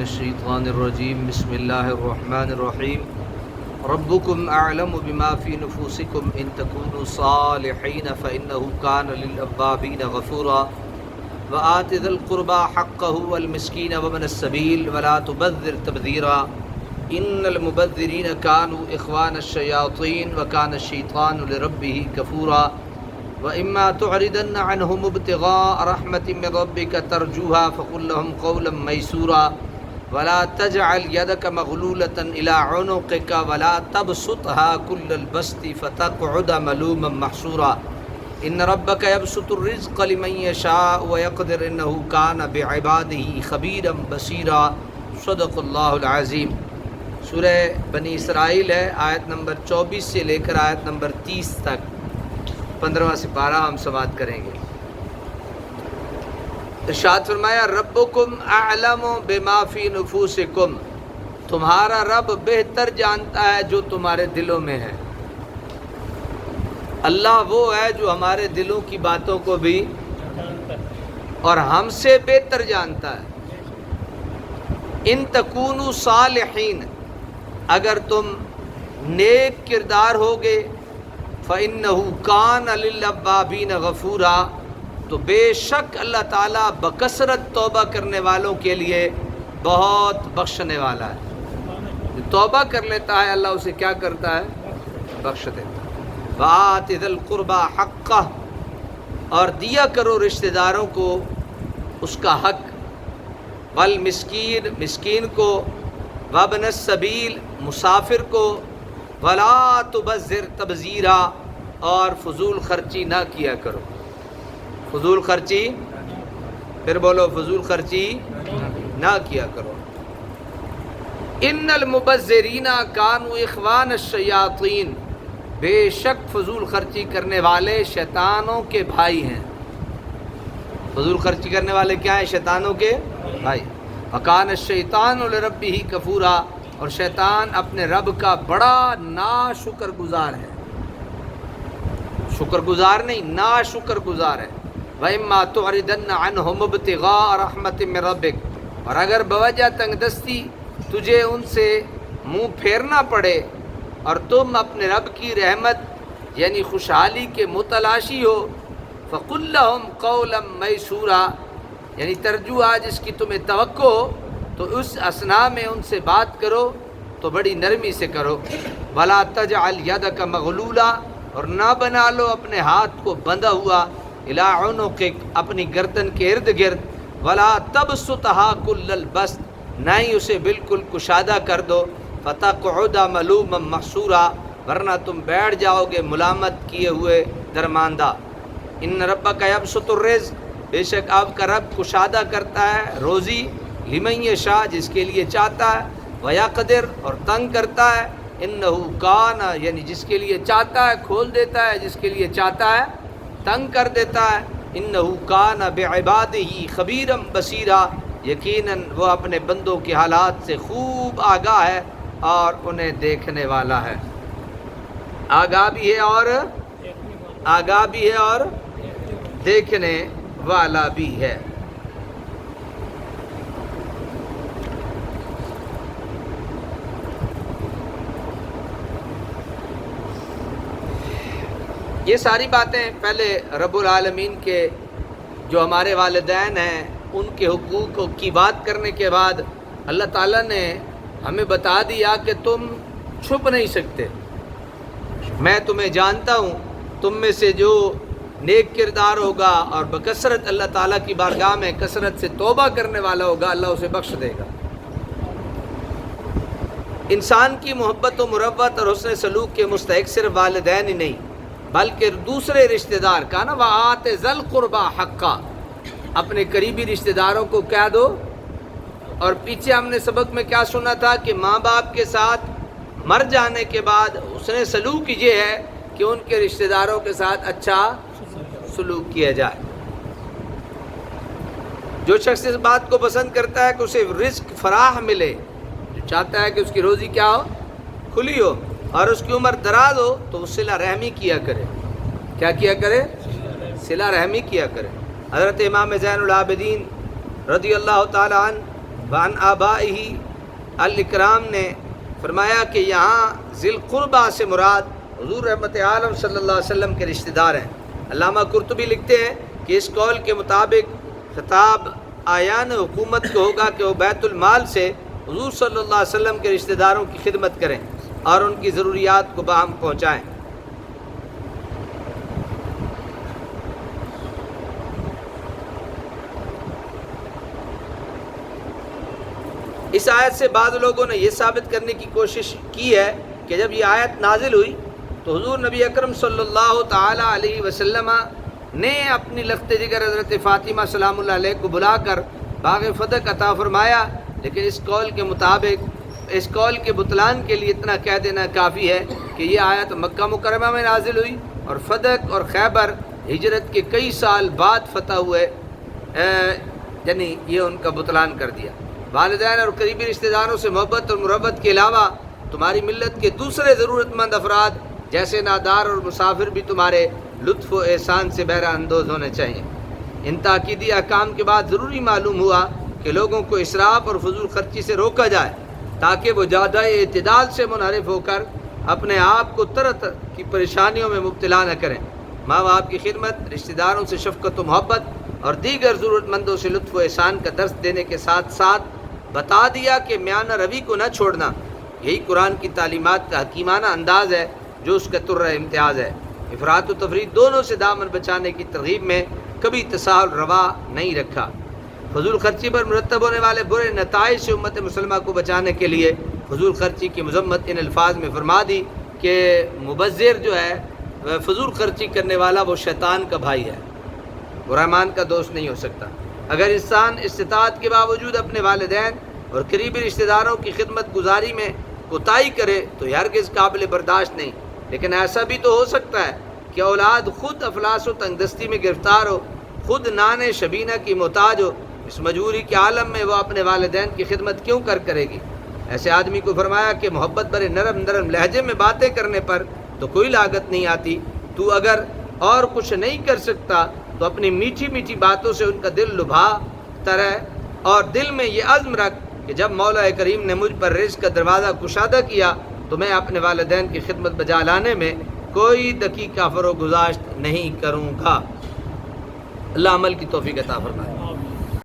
من الشيطان الرجيم. بسم الله الرحمن الرحيم. ربكم أعلم بما في نفوسكم. إن تكونوا صالحين فإنه كان للأبابين غفورا. وآت ذا القربى حقه والمسكين ومن السبيل ولا تبذر تبذيرا. إن المبذرين كانوا إخوان الشياطين وكان الشيطان لربه كفورا. وإما تعرضن عنهم ابتغاء رحمة من ربك ترجوها فقل لهم قولا ميسورا. ولا تجعل يدك مغلولة إلى عنقك ولا تبسطها كل البسط فتقعد ملوما محسورا إن ربك يبسط الرزق لمن يشاء ويقدر إنه كان بعباده خبيرا بصيرا. صدق اللہ العظیم. سورہ بنی اسرائیل ہے، آیت نمبر چوبیس سے لے کر آیت نمبر تیس تک. پندرہواں سپارہ ہم سماعت کریں گے. ارشاد فرمایا، ربکم اعلم بما فی نفوسکم، تمہارا رب بہتر جانتا ہے جو تمہارے دلوں میں ہے۔ اللہ وہ ہے جو ہمارے دلوں کی باتوں کو بھی اور ہم سے بہتر جانتا ہے۔ ان تکونو صالحین، اگر تم نیک کردار ہوگے، فَإِنَّهُ كَانَ لِلَّبَّابِينَ غَفُورًا۔ تو بے شک اللہ تعالیٰ بکثرت توبہ کرنے والوں کے لیے بہت بخشنے والا ہے۔ جو توبہ کر لیتا ہے، اللہ اسے کیا کرتا ہے؟ بخش دیتا ہے۔ بات عید القربہ حقہ، اور دیا کرو رشتہ داروں کو اس کا حق۔ بل مسکین مسکین کو۔ وبن السبیل، مسافر کو۔ ولا تبذر تبذیرہ اور فضول خرچی نہ کیا کرو۔ فضول خرچی؟ پھر بولو فضول خرچی نہ کیا کرو۔ ان المبذرین کانو اخوان الشیاطین۔ بے شک فضول خرچی کرنے والے شیطانوں کے بھائی ہیں۔ فضول خرچی کرنے والے کیا ہیں؟ شیطانوں کے بھائی۔ اکان الشیطان الربی ہی کفورا۔ اور شیطان اپنے رب کا بڑا نا شکر گزار ہے۔ شکر گزار نہیں نا شکر گزار ہے۔ وَإِمَّا تُعْرِدَنَّ عَنْهُمْ ابْتِغَاءَ رَحْمَةٍ مِّن رَبِّكَ۔ اور اگر بوجہ تنگ دستی تجھے ان سے منہ پھیرنا پڑے اور تم اپنے رب کی رحمت یعنی خوشحالی کے متلاشی ہو، فَقُلْ لَهُمْ قَوْلًا مَيْسُورًا۔ یعنی ترجو آج اس کی تمہیں توقع ہو، تو اس اسنا میں ان سے بات کرو، تو بڑی نرمی سے کرو۔ ولا تجعل يدك مغلولا۔ اور نہ بنا لو اپنے ہاتھ کو بندھا ہوا۔ الا اپنی گردن کے ارد گرد، ولا تب تبسطها كل البسط، نہ ہی اسے بالکل کشادہ کر دو، فتقعد ملوما محسورا ورنہ تم بیٹھ جاؤ گے ملامت کیے ہوئے درماندہ۔ ان ربک یبسط الرزق، بے شک آپ کا رب کشادہ کرتا ہے، روزی لمن شاہ جس کے لیے چاہتا ہے ویا قدر اور تنگ کرتا ہے ان کان یعنی جس کے لیے چاہتا ہے کھول دیتا ہے، جس کے لیے چاہتا ہے تنگ کر دیتا ہے۔ ان کان عباد ہی خبیرم بصیرہ۔ یقیناً وہ اپنے بندوں کے حالات سے خوب آگاہ ہے اور انہیں دیکھنے والا ہے۔ آگاہ بھی ہے اور آگاہ بھی ہے اور دیکھنے والا بھی ہے۔ یہ ساری باتیں پہلے رب العالمین کے جو ہمارے والدین ہیں، ان کے حقوق کی بات کرنے کے بعد اللہ تعالیٰ نے ہمیں بتا دیا کہ تم چھپ نہیں سکتے۔ میں تمہیں جانتا ہوں، تم میں سے جو نیک کردار ہوگا اور بکثرت اللہ تعالیٰ کی بارگاہ میں کثرت سے توبہ کرنے والا ہوگا، اللہ اسے بخش دے گا۔ انسان کی محبت و مربت اور حسن سلوک کے مستحق صرف والدین ہی نہیں بلکہ دوسرے رشتہ دار کا نا وہ آتے ذل قربا حقہ اپنے قریبی رشتہ داروں کو کیا دو۔ اور پیچھے ہم نے سبق میں کیا سنا تھا کہ ماں باپ کے ساتھ مر جانے کے بعد اس نے سلوک یہ ہے کہ ان کے رشتہ داروں کے ساتھ اچھا سلوک کیا جائے۔ جو شخص اس بات کو پسند کرتا ہے کہ اسے رزق فراہ ملے، جو چاہتا ہے کہ اس کی روزی کیا ہو، کھلی ہو۔ اور اس کی عمر دراز ہو تو وہ صلہ رحمی کیا کرے۔ کیا کیا کرے؟ صلہ رحمی کیا کرے۔ حضرت امام زین العابدین رضی اللہ تعالیٰ عنہ وان آبا ہی الاکرام نے فرمایا کہ یہاں ذیل قربا سے مراد حضور رحمت عالم صلی اللہ علیہ وسلم کے رشتہ دار ہیں۔ علامہ قرطبی لکھتے ہیں کہ اس قول کے مطابق خطاب آیان حکومت کو ہوگا کہ وہ بیت المال سے حضور صلی اللہ علیہ وسلم کے رشتہ داروں کی خدمت کریں۔ اور ان کی ضروریات کو باہم پہنچائیں۔ اس آیت سے بعض لوگوں نے یہ ثابت کرنے کی کوشش کی ہے کہ جب یہ آیت نازل ہوئی تو حضور نبی اکرم صلی اللہ تعالیٰ علیہ وسلم نے اپنی لخت جگر حضرت فاطمہ سلام اللہ علیہ کو بلا کر باغ فتح عطا فرمایا، لیکن اس قول کے مطابق اس قول کے بطلان کے لیے اتنا کہہ دینا کافی ہے کہ یہ آیت مکہ مکرمہ میں نازل ہوئی اور فدق اور خیبر ہجرت کے کئی سال بعد فتح ہوئے یعنی یہ ان کا بطلان کر دیا۔ والدین اور قریبی رشتہ داروں سے محبت اور مربت کے علاوہ تمہاری ملت کے دوسرے ضرورت مند افراد، جیسے نادار اور مسافر بھی تمہارے لطف و احسان سے بہرہ اندوز ہونے چاہئیں۔ ان تاکیدی احکام کے بعد ضروری معلوم ہوا کہ لوگوں کو اسراف اور فضول خرچی سے روکا جائے۔ تاکہ وہ زیادہ اعتدال سے منحرف ہو کر اپنے آپ کو طرح کی پریشانیوں میں مبتلا نہ کریں۔ ماں باپ کی خدمت، رشتہ داروں سے شفقت و محبت اور دیگر ضرورت مندوں سے لطف و احسان کا درس دینے کے ساتھ ساتھ بتا دیا کہ میانہ روی کو نہ چھوڑنا۔ یہی قرآن کی تعلیمات کا حکیمانہ انداز ہے جو اس کا تر امتیاز ہے۔ افراد و تفریح دونوں سے دامن بچانے کی ترغیب میں کبھی تصاہل روا نہیں رکھا۔ فضول خرچی پر مرتب ہونے والے برے نتائج سے امت مسلمہ کو بچانے کے لیے فضول خرچی کی مذمت ان الفاظ میں فرما دی کہ مبذر جو ہے، فضول خرچی کرنے والا وہ شیطان کا بھائی ہے۔ وہ رحمان کا دوست نہیں ہو سکتا۔ اگر انسان استطاعت کے باوجود اپنے والدین اور قریبی رشتہ داروں کی خدمت گزاری میں کوتاہی کرے تو ہرگز قابل برداشت نہیں۔ لیکن ایسا بھی تو ہو سکتا ہے کہ اولاد خود افلاس و تنگدستی میں گرفتار ہو، خود نان شبینہ کی محتاج ہو۔ اس مجبوری کے عالم میں وہ اپنے والدین کی خدمت کیوں کر کرے گی؟ ایسے آدمی کو فرمایا کہ محبت برے نرم نرم لہجے میں باتیں کرنے پر تو کوئی لاگت نہیں آتی۔ تو اگر اور کچھ نہیں کر سکتا تو اپنی میٹھی میٹھی باتوں سے ان کا دل لبھا طرح اور دل میں یہ عزم رکھ کہ جب مولا کریم نے مجھ پر رزق کا دروازہ کشادہ کیا تو میں اپنے والدین کی خدمت بجا لانے میں کوئی دقیقہ فرو گزاشت نہیں کروں گا۔ اللہ عمل کی توفیق عطا فرمائے۔